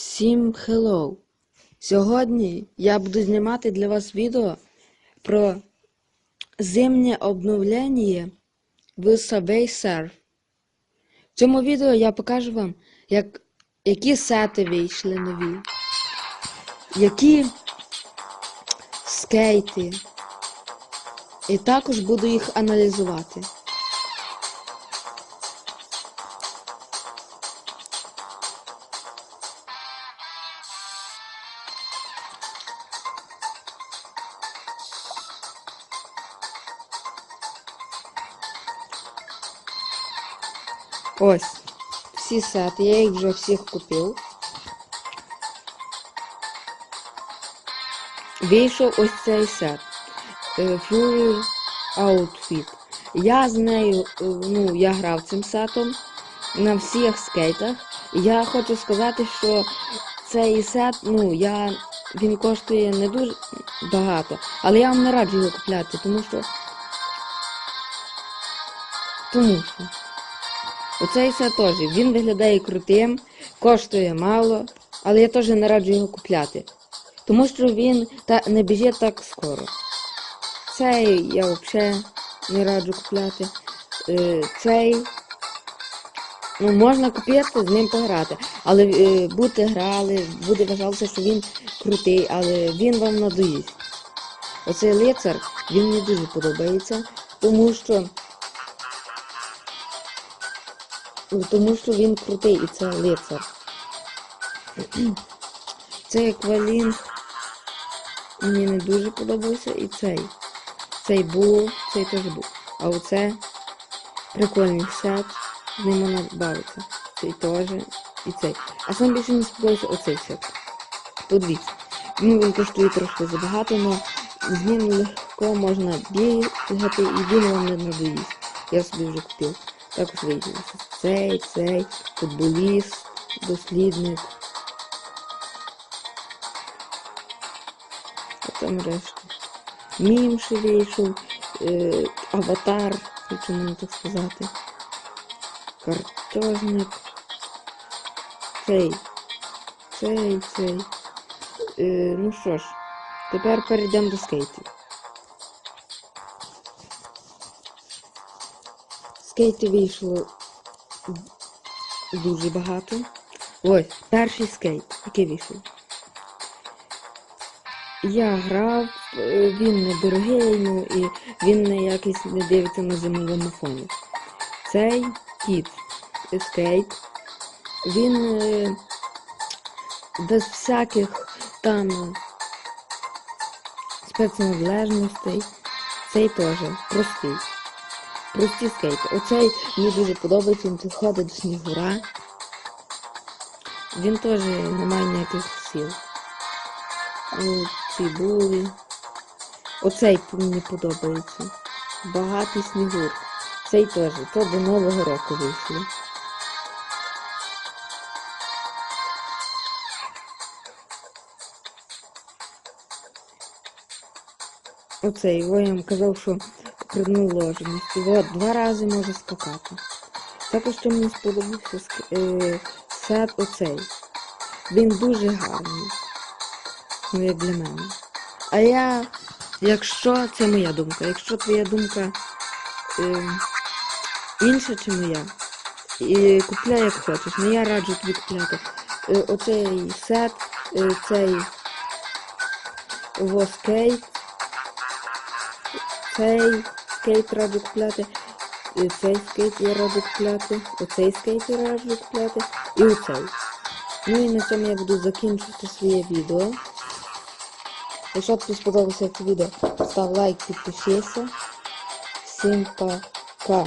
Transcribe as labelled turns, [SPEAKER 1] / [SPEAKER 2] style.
[SPEAKER 1] Всім hello! Сьогодні я буду знімати для вас відео про зимнє обновлення в Subway Surf. В цьому відео я покажу вам, як, які сети вийшли нові, які скейти. І також буду їх аналізувати. Ось, всі сети, я їх вже всіх купив. Вийшов ось цей сет. е, Fury Outfit. Я з нею, е, ну, я грав цим сетом на всіх скейтах. Я хочу сказати, що цей сет, ну, я, він коштує не дуже багато, але я вам не раджу його купляти, тому що. Тому що. Оцей сет теж. Він виглядає крутим, коштує мало, але я теж не раджу його купляти. Тому що він та не біжить так скоро. Цей я взагалі не раджу купляти. Е, Цей ну, можна купити, з ним пограти. Але е, будете грали, буде вважатися, що він крутий, але він вам надоїсть. Оцей лицар, він мені дуже подобається, тому що. Тому що він крутий і це лицар. Цей аквалінг мені не дуже подобався і цей. Цей був, цей теж був. А оце прикольний сет, з ним можна бавитися. Цей теж і цей. А сам більше мені сподобався оцей сет. Подивіться. Ну він коштує трошки забагато, але з ним легко можна бігати і він вам не надоїсть. Я собі вже купив. Також вийде цей, цей, футболіст, дослідник. А там решта. Мім ще вийшов, е, аватар, якщо можна так сказати. Картежник. Цей. Цей, цей. Е, ну що ж, тепер перейдемо до скейтів. Скейти вийшло дуже багато. Ось, перший скейт, який вийшов. Я грав, він не дорогий, ну і він не якийсь не дивиться на зимовому фоні. Цей кіт скейт, він е, без всяких там спецналежностей. Цей теж простий. Прості скейти. Оцей мені дуже подобається, він тут ходить до снігура. Він теж не має ніяких. Ну, ці були. Оцей мені подобається. Багатий снігур. Цей теж. То до Нового року вийшли. Оцей, я вам казав, що предноложеність. От, два рази може скакати. Також що мені сподобався е, сет оцей. Він дуже гарний. Ну, як для мене. А я, якщо це моя думка, якщо твоя думка е, інша, чи моя, і купляй як хочеш, ну я раджу тобі купляти. Е, оцей сет, е, цей воскейт, цей скейт раджу купляти, і цей скейт я раджу купляти, оцей скейт я раджу купляти, і оцей. Ну і на цьому я буду закінчувати своє відео. Якщо тобі сподобалося це відео, став лайк, підпишися. Всім пока.